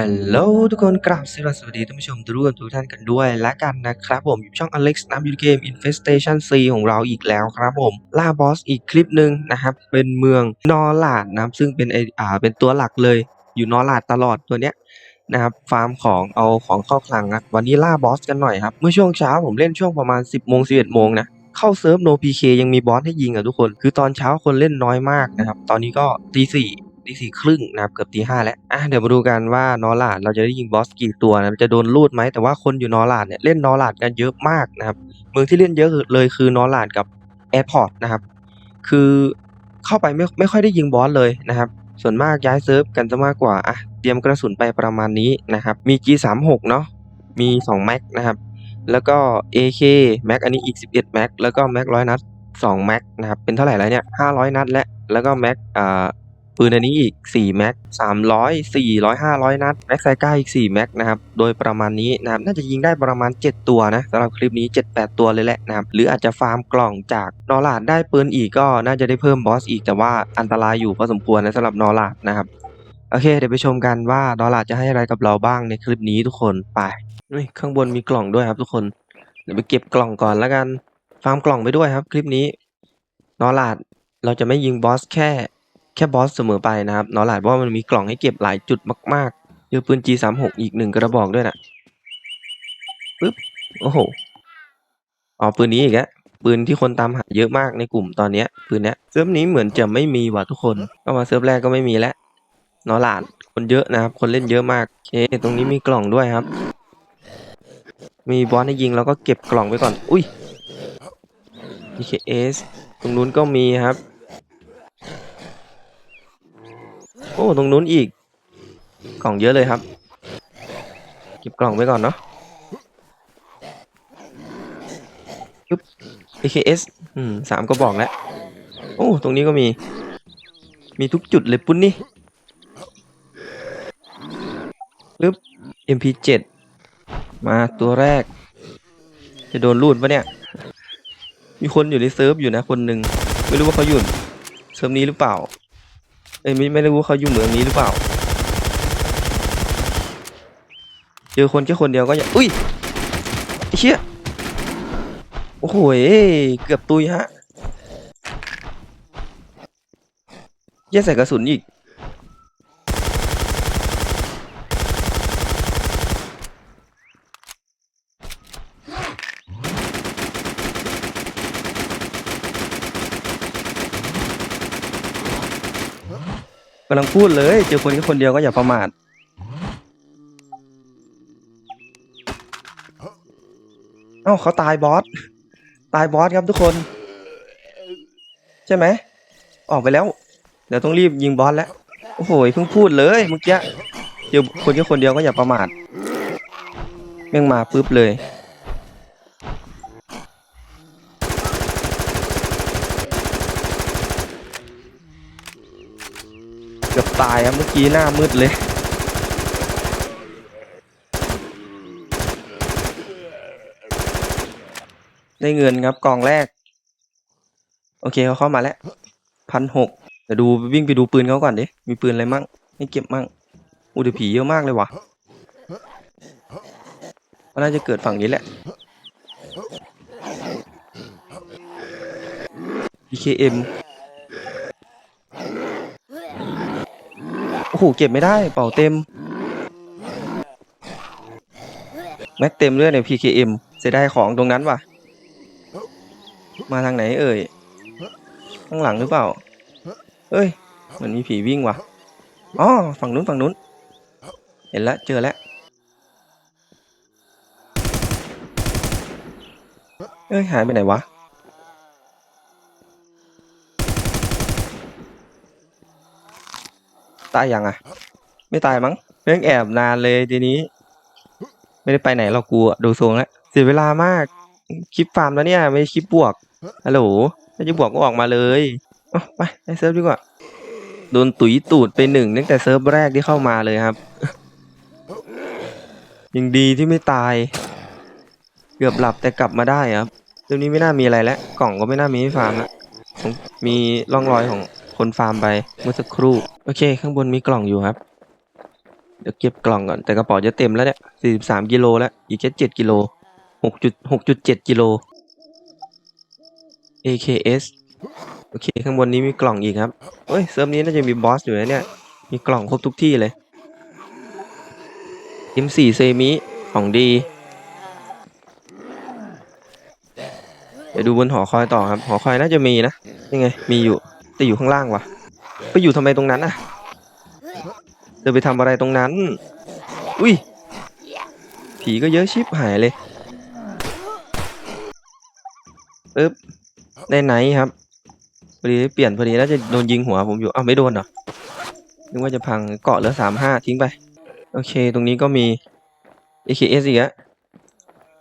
ฮัลโหลทุกคนกราบสวัสดีท่านผู้ชมทุกท่านทุกท่านกันด้วยและกันนะครับผมอยู่ช่อง Alex น้ำยูเกม Infestation C ของเราอีกแล้วครับผม ล่าบอสอีกคลิปหนึ่งนะครับ เป็นเมืองนอร์ลาดนะครับซึ่งเป็นไออ่าเป็นตัวหลักเลยอยู่นอร์ลาดตลอดตัวเนี้ยนะครับฟาร์มของเอาของเข้าคลังนะวันนี้ล่าบอสกันหน่อยครับ เมื่อช่วงเช้าผมเล่นช่วงประมาณ 10โมง11โมงนะเข้าเซิร์ฟ no PK ยังมีบอสให้ยิงอะทุกคน คือตอนเช้าคนเล่นน้อยมากนะครับ ตอนนี้ก็ตีสี่ ตีสี่ครึ่งนะครับเกือบตีห้าแล้วอะเดี๋ยวมาดูกันว่านอลาดเราจะได้ยิงบอสกี่ตัวนะจะโดนลูดไหมแต่ว่าคนอยู่นอลาดเนี่ยเล่นนอลาดกันเยอะมากนะครับเมืองที่เล่นเยอะเลยคือนอลาดกับแอร์พอร์ตนะครับคือเข้าไปไม่ไม่ค่อยได้ยิงบอสเลยนะครับส่วนมากย้ายเซิร์ฟกันจะมากกว่าอะเตรียมกระสุนไปประมาณนี้นะครับมี G36 เนาะมี 2 แม็กนะครับแล้วก็ AK แม็กอันนี้อีก 11 แม็กแล้วก็แม็กร้อยนัด 2 แม็กนะครับเป็นเท่าไหร่แล้วเนี่ย500 นัดและแล้วก็แม็กอ่า ปืนอันนี้อีก 4 แม็ก 300 400 500 นัด แม็กไซก้าอีก 4 แม็กนะครับ โดยประมาณนี้นะครับ น่าจะยิงได้ประมาณ 7 ตัวนะสำหรับคลิปนี้ 7-8 ตัวเลยแหละนะครับ หรืออาจจะฟาร์มกล่องจากนอร์ลาดได้ปืนอีกก็น่าจะได้เพิ่มบอสอีกแต่ว่าอันตรายอยู่พอสมควรนะสำหรับนอร์ลาดนะครับโอเค เดี๋ยวไปชมกันว่านอร์ลาดจะให้อะไรกับเราบ้างในคลิปนี้ทุกคนไปนี่ข้างบนมีกล่องด้วยครับทุกคนเดี๋ยวไปเก็บกล่องก่อนแล้วกันฟาร์มกล่องไปด้วยครับ คลิปนี้นอร์ลาดเราจะไม่ยิงบอสแค่ แค่บอสเสมอไปนะครับนอร์ลาดเพราะว่ามันมีกล่องให้เก็บหลายจุดมากๆเจอปืน G36 อีกหนึ่งกระบอกด้วยนะปึ๊บโอ้โหอ๋อปืนนี้อีกแล้วปืนที่คนตามหาเยอะมากในกลุ่มตอนเนี้ยปืนเนี้ยเซิร์ฟนี้เหมือนจะไม่มีว่ะทุกคนก็มาเซิร์ฟแรกก็ไม่มีแล้วนอร์ลาดคนเยอะนะครับ คนเล่นเยอะมากโอเคตรงนี้มีกล่องด้วยครับ มีบอสให้ยิงเราก็เก็บกล่องไว้ก่อน อุ้ย PKS ตรงนู้นก็มีครับ โอ้ตรงนู้นอีก กล่องเยอะเลยครับ เก็บกล่องไว้ก่อนเนาะปึ๊บ PKS อืมสามก็บอกแล้ว โอ้ ตรงนี้ก็มี มีทุกจุดเลยปุ้นนี่ปึ๊บ MP7 มาตัวแรก จะโดนรูดปะเนี่ย มีคนอยู่ในเซิร์ฟอยู่นะคนหนึ่ง ไม่รู้ว่าเขาอยู่เซิร์ฟนี้หรือเปล่า อ้ยไม่ไม่รู้เขาอยู่เมืองนี้หรือเปล่า เจอคนแค่คนเดียวก็อย่าอุ้ยไอ้เชี่ยโอ้โหเอ้ยเกือบตุยฮะแย่ใส่กระสุนอีก กำลังพูดเลย เจอคนแค่คนเดียวก็อย่าประมาทเอ้าเขาตายบอส ตายบอสครับทุกคน ใช่ไหม ออกไปแล้ว เดี๋ยวต้องรีบยิงบอสแล้ว โอ้โหเพิ่งพูดเลยเมื่อกี้เจอคนแค่คนเดียวก็อย่าประมาทแม่งมาปุ๊บเลย เกือบ ตายครับเมื่อกี้หน้ามืดเลยได้เงินครับกองแรก โอเคเขาเข้ามาแล้วพันหกเดี๋ยวดูวิ่งไปดูปืนเขาก่อนดิมีปืนอะไรมั่งให้เก็บมั่งอูเดี๋ยวผีเยอะมากเลยว่ะก็น่าจะเกิดฝั่งนี้แหละ BKM โอ้โหเก็บไม่ได้ เป่าเต็ม แม็กเต็มเลยเนี่ย PKM เสียดายของตรงนั้นว่ะ มาทางไหนเอ่ย ข้างหลังหรือเปล่า เอ้ย เหมือนมีผีวิ่งว่ะ อ๋อ ฝั่งนู้นฝั่งนู้น เห็นแล้วเจอแล้ว เอ้ย หายไปไหนวะ ตายยังอะ ไม่ตายมั้งเรื่องแอบนานเลยทีนี้ ไม่ได้ไปไหนเรากูอะดูทรงแล้วเสียเวลามากคลิปฟาร์มแล้วเนี่ย ไม่คลิปบวกฮัลโหลถ้าจะบวกก็ออกมาเลยไปไปเซิร์ฟดีกว่าโดนตุ๋ยตูดไปหนึ่งตั้งแต่เซิร์ฟแรกที่เข้ามาเลยครับยังดีที่ไม่ตาย เกือบหลับแต่กลับมาได้ครับเรื่องนี้ไม่น่ามีอะไรแล้วกล่องก็ไม่น่ามีให้ฟาร์มล้วผมมีร่องรอยของ คนฟาร์มไปเมื่อสักครู่ โอเค ข้างบนมีกล่องอยู่ครับ เดี๋ยวเก็บกล่องก่อน แต่กระเป๋าจะเต็มแล้วเนี่ย43กิโลแล้ว อีกแค่7กิโล6.6.7กิโล AKS โอเค ข้างบนนี้มีกล่องอีกครับเฮ้ย เซิร์ฟนี้น่าจะมีบอสอยู่นะเนี่ย มีกล่องครบทุกที่เลย M4 เซมิของดี เดี๋ยวดูบนหอคอยต่อครับ หอคอยน่าจะมีนะ ยังไง มีอยู่ แต่อยู่ข้างล่างวะไปอยู่ทำไมตรงนั้นอะเดินไปทำอะไรตรงนั้น อุ้ย ผีก็เยอะชิบหายเลยปึ๊บได้ไหนครับพอดีเปลี่ยนพอดีน่าจะโดนยิงหัวผมอยู่อ้าวไม่โดนเหรอนึกว่าจะพังเกาะเหลือสามห้าทิ้งไป โอเค ตรงนี้ก็มี AKS อีกอะ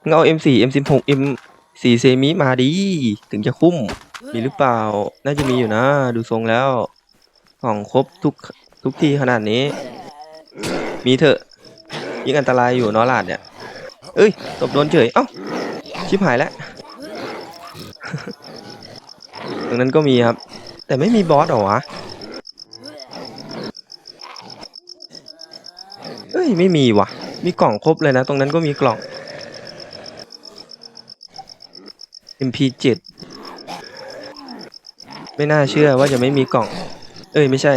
งั้นเอา M4 M16 M4 เซมิมาดี ถึงจะคุ้ม มีหรือเปล่า น่าจะมีอยู่นะ ดูทรงแล้ว ของครบทุกทุกที่ขนาดนี้ มีเถอะ ยิ่งอันตรายอยู่นอหลาดเนี่ย เอ้ย ตบโดนเฉย เอ้า ชิบหายแล้ว ตรงนั้นก็มีครับ แต่ไม่มีบอสหรอวะ เอ้ย ไม่มีวะมีกล่องครบเลยนะ ตรงนั้นก็มีกล่อง MP7 ไม่น่าเชื่อว่าจะไม่มีกล่อง เอ้ยไม่ใช่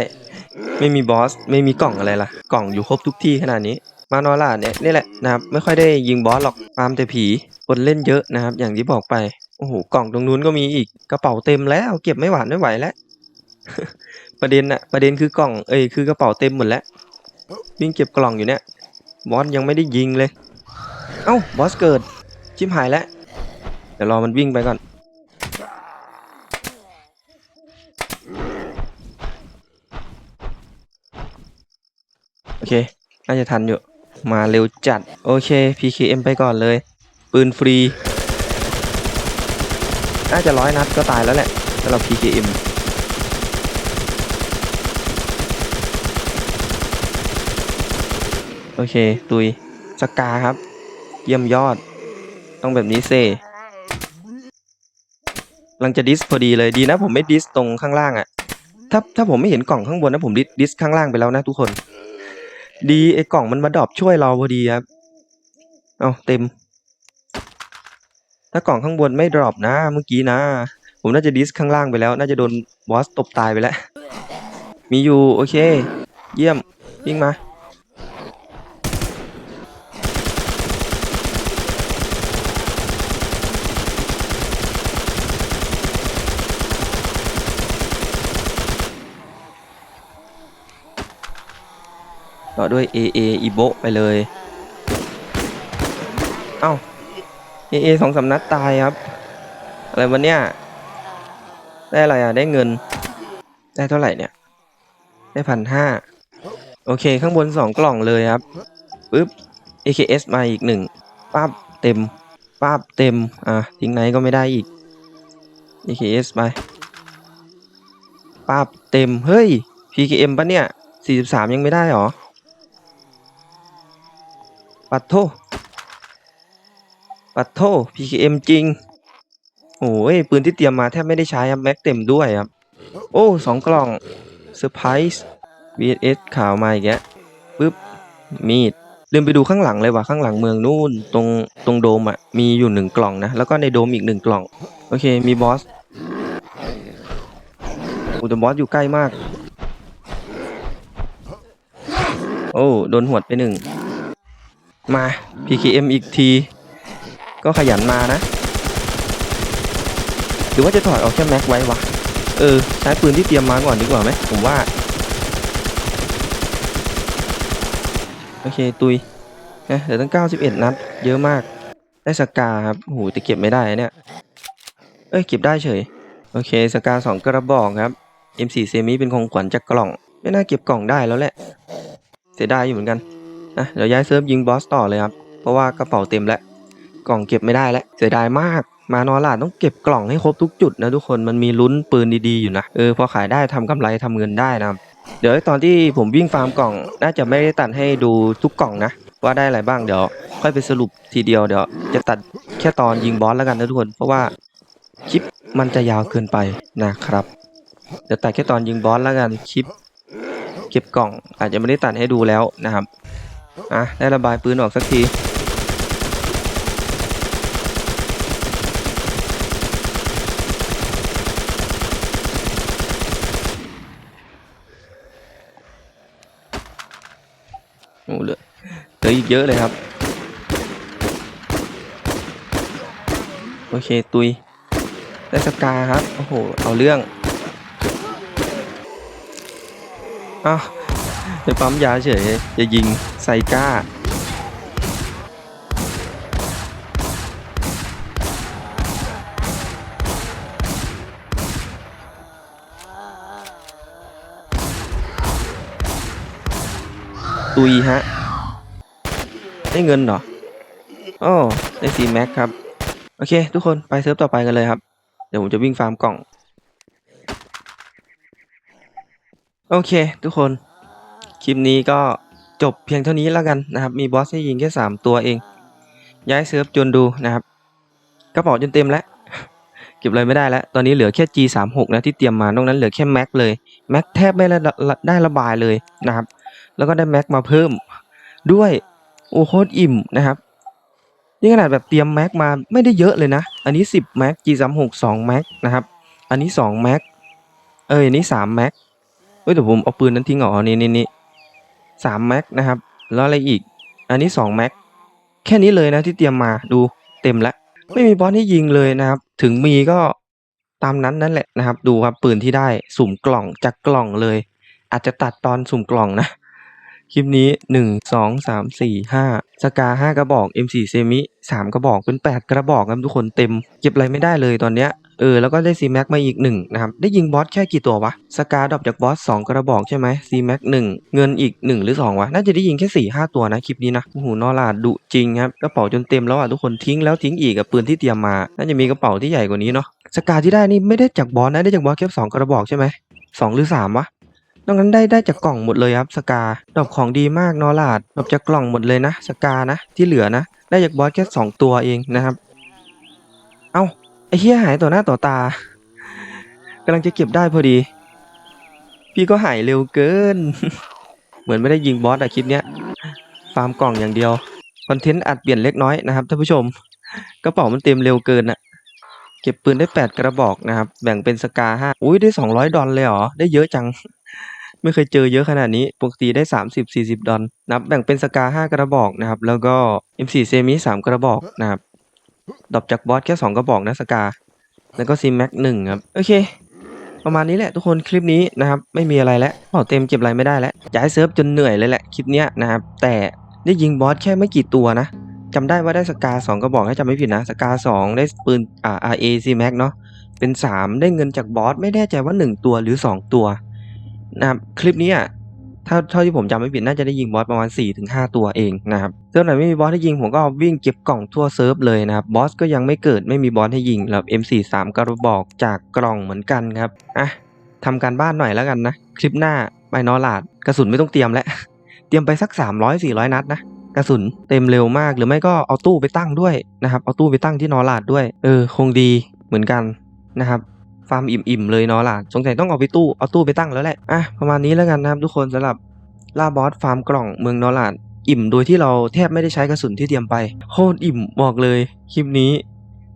ไม่มีบอส ไม่มีกล่องอะไรล่ะ กล่องอยู่ครบทุกที่ขนาดนี้ มานอร่าเนี่ยนี่แหละนะครับ ไม่ค่อยได้ยิงบอสหรอกตามแต่ผีคนเล่นเยอะนะครับ อย่างที่บอกไป โอ้โห กล่องตรงนู้นก็มีอีก กระเป๋าเต็มแล้ว เก็บไม่หวานไม่ไหวแล้ว ประเด็นอะประเด็นคือกล่อง เอ้ย คือกระเป๋าเต็มหมดแล้ว วิ่งเก็บกล่องอยู่เนี่ย บอสยังไม่ได้ยิงเลย เอ้า บอสเกิด ชิมหายแล้ว เดี๋ยวรอมันวิ่งไปก่อน เคน่าจะทันอยู่ มาเร็วจัด โอเค PKM ไปก่อนเลย ปืนฟรี น่าจะร้อยนัดก็ตายแล้วแหละสำหรับ PKM โอเค ตุย สกาครับ เยี่ยมยอด ต้องแบบนี้เซกำลังจะดิสพอดีเลยดีนะผมไม่ดิสตรงข้างล่างอะถ้าถ้าผมไม่เห็นกล่องข้างบนนะผมดิสดิสข้างล่างไปแล้วนะทุกคน ดีไอ้กล่องมันมาดรอปช่วยเราพอดีครับเอาเต็ม ถ้ากล่องข้างบนไม่ดรอปนะเมื่อกี้นะ ผมน่าจะดิสข้างล่างไปแล้ว น่าจะโดนบอสตบตายไปแล้ว มีอยู่โอเค เยี่ยมวิ่งมา ต่อด้วย AA อีโบไปเลย เอ้า AA สองสำนัดตายครับ อะไรวันเนี้ยได้อะไรอะ ได้เงิน ได้เท่าไหร่เนี่ย ได้พันห้าโอเค ข้างบนสองกล่องเลยครับปึ๊บ AKS มาอีกหนึ่งป้าบเต็มป้าบเต็ม อะ ทิ้งไหนก็ไม่ได้อีก AKS ไปป้าบเต็ม เฮ้ย PKM ปะเนี่ย 43 ยังไม่ได้หรอ ปัดโทปัดโท PKM จริงโอ้ยปืนที่เตรียมมาแทบไม่ได้ใช้ครับแม็กเต็มด้วยครับ โอ้สองกล่องเซอร์ไพรส์ VS ข่าวมาอีกแล้วปึ๊บ มีดลืมไปดูข้างหลังเลยว่ะข้างหลังเมืองนู่นตรงตรงโดมอะมีอยู่หนึ่งกล่องนะ แล้วก็ในโดมอีกหนึ่งกล่อง โอเคมีบอสอุตบอสอยู่ใกล้มาก โอ้โดนหวดไปหนึ่ง มา PKM อีกที ก็ขยันมานะ หรือว่าจะถอดเอาแค่แม็กไว้วะ เออ ใช้ปืนที่เตรียมมาก่อนดีกว่าไหม ผมว่า โอเค ตุยนะเดี๋ยวตั้ง 91 นัด เยอะมาก ได้สกาครับโหแต่เก็บไม่ได้เนี่ย เอ้ย เก็บได้เฉย โอเค สกาสองกระบอกครับ M4 เซมิเป็นของขวัญจากกล่อง ไม่น่าเก็บกล่องได้แล้วแหละ เสียดายอยู่เหมือนกัน นะเดี๋ยวย้ายเซิร์ฟยิงบอสต่อเลยครับ เพราะว่ากระเป๋าเต็มแล้ว กล่องเก็บไม่ได้แล้วเสียดายมาก มานอลาดต้องเก็บกล่องให้ครบทุกจุดนะทุกคนมันมีลุ้นปืนดีๆอยู่นะเออพอขายได้ทำกำไรทำเงินได้นะครับเดี๋ยวตอนที่ผมวิ่งฟาร์มกล่องน่าจะไม่ได้ตัดให้ดูทุกกล่องนะว่าได้อะไรบ้างเดี๋ยวค่อยไปสรุปทีเดียวเดี๋ยวจะตัดแค่ตอนยิงบอสแล้วกันนะทุกคน เพราะว่าคลิปมันจะยาวเกินไปนะครับ เดี๋ยวตัดแค่ตอนยิงบอสแล้วกันคลิป เก็บกล่องอาจจะไม่ได้ตัดให้ดูแล้วนะครับ อะ ได้ระบายปืนออกสักที โอ้เหลือเหลืออีกเยอะเลยครับ โอเค ตุย ได้สกาครับ โอ้โห เอาเรื่องอ้าวไปปั๊มยาเฉยจะยิง ไซก้า ตุยฮะ ได้เงินเหรอโอ๋อได้ซีแม็กครับ โอเค ทุกคนไปเซิร์ฟต่อไปกันเลยครับ เดี๋ยวผมจะวิ่งฟาร์มกล่อง โอเค ทุกคน คลิปนี้ก็ จบเพียงเท่านี้แล้วกันนะครับมีบอสให้ยิงแค่ 3 ตัวเอง ย้ายเซิร์ฟจนดูนะครับกระเป๋าจนเต็มแล้วเก็บอะไรไม่ได้แล้ว ตอนนี้เหลือแค่ G36 นะที่เตรียมมานอกนั้นเหลือแค่แม็กเลยแม็กแทบไม่ได้ระบายเลยนะครับ แล้วก็ได้แม็กมาเพิ่มด้วยโอ้โคตรอิ่มนะครับนี่ขนาดแบบเตรียมแม็กมาไม่ได้เยอะเลยนะ อันนี้ 10 แม็ก G36 2แม็กนะครับอันนี้ 2 แม็กเอ้ยอันนี้3แม็กเฮ้ยแต่ผมเอาปืนนั้นทิ้งเหรอนี่นี่นี่ สามแม็กนะครับ แล้วอะไรอีก อันนี้2แม็กแค่นี้เลยนะที่เตรียมมาดูเต็มแล้ว ไม่มีบอสให้ยิงเลยนะครับ ถึงมีก็ตามนั้นนั่นแหละนะครับ ดูครับปืนที่ได้สุ่มกล่องจากกล่องเลย อาจจะตัดตอนสุ่มกล่องนะ คลิปนี้หนึ่งสองสามสี่ห้าสกาห้ากระบอก M4 เซมิสามกระบอกเป็นแปดกระบอกครับทุกคนเต็ม เก็บอะไรไม่ได้เลยตอนเนี้ย เออแล้วก็ได้ซีแม็กมาอีกหนึ่งนะครับ ได้ยิงบอสแค่กี่ตัววะ สกาดรอปจากบอสสองกระบอกใช่ไหมซีแม็กหนึ่งเงินอีกหนึ่งหรือสองวะ น่าจะได้ยิงแค่สี่ห้าตัวนะ คลิปนี้นะโอ้โหนอลาดดุจริงครับ กระเป๋าจนเต็มแล้วอะทุกคนทิ้งแล้วทิ้งอีกกับปืนที่เตรียมมา น่าจะมีกระเป๋าที่ใหญ่กว่านี้เนาะสกาที่ได้นี่ไม่ได้จากบอสนะได้จากบอสแค่สองกระบอกใช่ไหมสองหรือสามวะนอกนั้นได้ได้จากกล่องหมดเลยครับสกาดอกของดีมากนอลาดดอกจากกล่องหมดเลยนะ สกานะที่เหลือนะ ได้จากบอสแค่สองตัวเองนะครับ เอ้า ไอ้เหี้ยหายต่อหน้าต่อตากำลังจะเก็บได้พอดี พี่ก็หายเร็วเกิน เหมือนไม่ได้ยิงบอสอะคลิปเนี้ยฟาร์มกล่องอย่างเดียวคอนเทนต์อาจเปลี่ยนเล็กน้อยนะครับท่านผู้ชมกระเป๋ามันเต็มเร็วเกินอะเก็บปืนได้แปดกระบอกนะครับ แบ่งเป็นสกาห้าอุ้ยได้สองร้อยดอลเลยเหรอ ได้เยอะจัง ไม่เคยเจอเยอะขนาดนี้ ปกติได้ 30 40 ดอลนับแบ่งเป็นสกา5กระบอกนะครับ แล้วก็ M4 เซมิ3กระบอกนะครับ ดรอปจากบอสแค่2กระบอกนะสกา แล้วก็ซีแม็กหนึ่งครับ โอเค ประมาณนี้แหละทุกคนคลิปนี้นะครับ ไม่มีอะไรแล้วพอเต็มเก็บอะไรไม่ได้แล้วย้ายเซิร์ฟจนเหนื่อยเลยแหละคลิปเนี้ยนะครับ แต่ได้ยิงบอสแค่ไม่กี่ตัวนะจำได้ว่าได้สกา2กระบอกให้จำไม่ผิดนะสกา2ได้ปืนอ่า RA C Max เนาะเป็น 3 ได้เงินจากบอสไม่แน่ใจว่า 1 ตัวหรือ 2 ตัวนะครับคลิปนี้อะ ถ้าเท่าที่ผมจำไม่ผิดน่าจะได้ยิงบอสประมาณ4-5ตัวเองนะครับเซิร์ฟไหนไม่มีบอสให้ยิงผมก็วิ่งเก็บกล่องทั่วเซิร์ฟเลยนะครับบอสก็ยังไม่เกิดไม่มีบอสให้ยิงแล้ว M43 กระบอกจากกล่องเหมือนกันครับอะทำการบ้านหน่อยแล้วกันนะคลิปหน้าไปนอลาดกระสุนไม่ต้องเตรียมแล้วเตรียมไปสัก 300-400 นัดนะกระสุนเต็มเร็วมากหรือไม่ก็เอาตู้ไปตั้งด้วยนะครับเอาตู้ไปตั้งที่นอลาดด้วย เออคงดีเหมือนกันนะครับ ฟาร์มอิ่มๆเลยเนาะล่ะสงสัยต้องเอาไปตู้เอาตู้ไปตั้งแล้วแหละอะประมาณนี้แล้วกันนะครับทุกคนสำหรับล่าบอสฟาร์มกล่องเมืองนอลาดอิ่มโดยที่เราแทบไม่ได้ใช้กระสุนที่เตรียมไปโคตรอิ่มบอกเลยคลิปนี้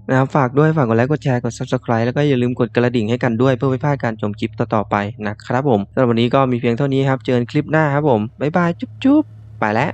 นะครับฝากด้วยฝากกดไลค์กดแชร์กด subscribe แล้วก็อย่าลืมกดกระดิ่งให้กันด้วยเพื่อไม่พลาดการชมคลิปต่อๆไปนะครับผมสำหรับวันนี้ก็มีเพียงเท่านี้ครับ เจอกันคลิปหน้าครับผมบ๊ายบายจุ๊บๆไปแล้ว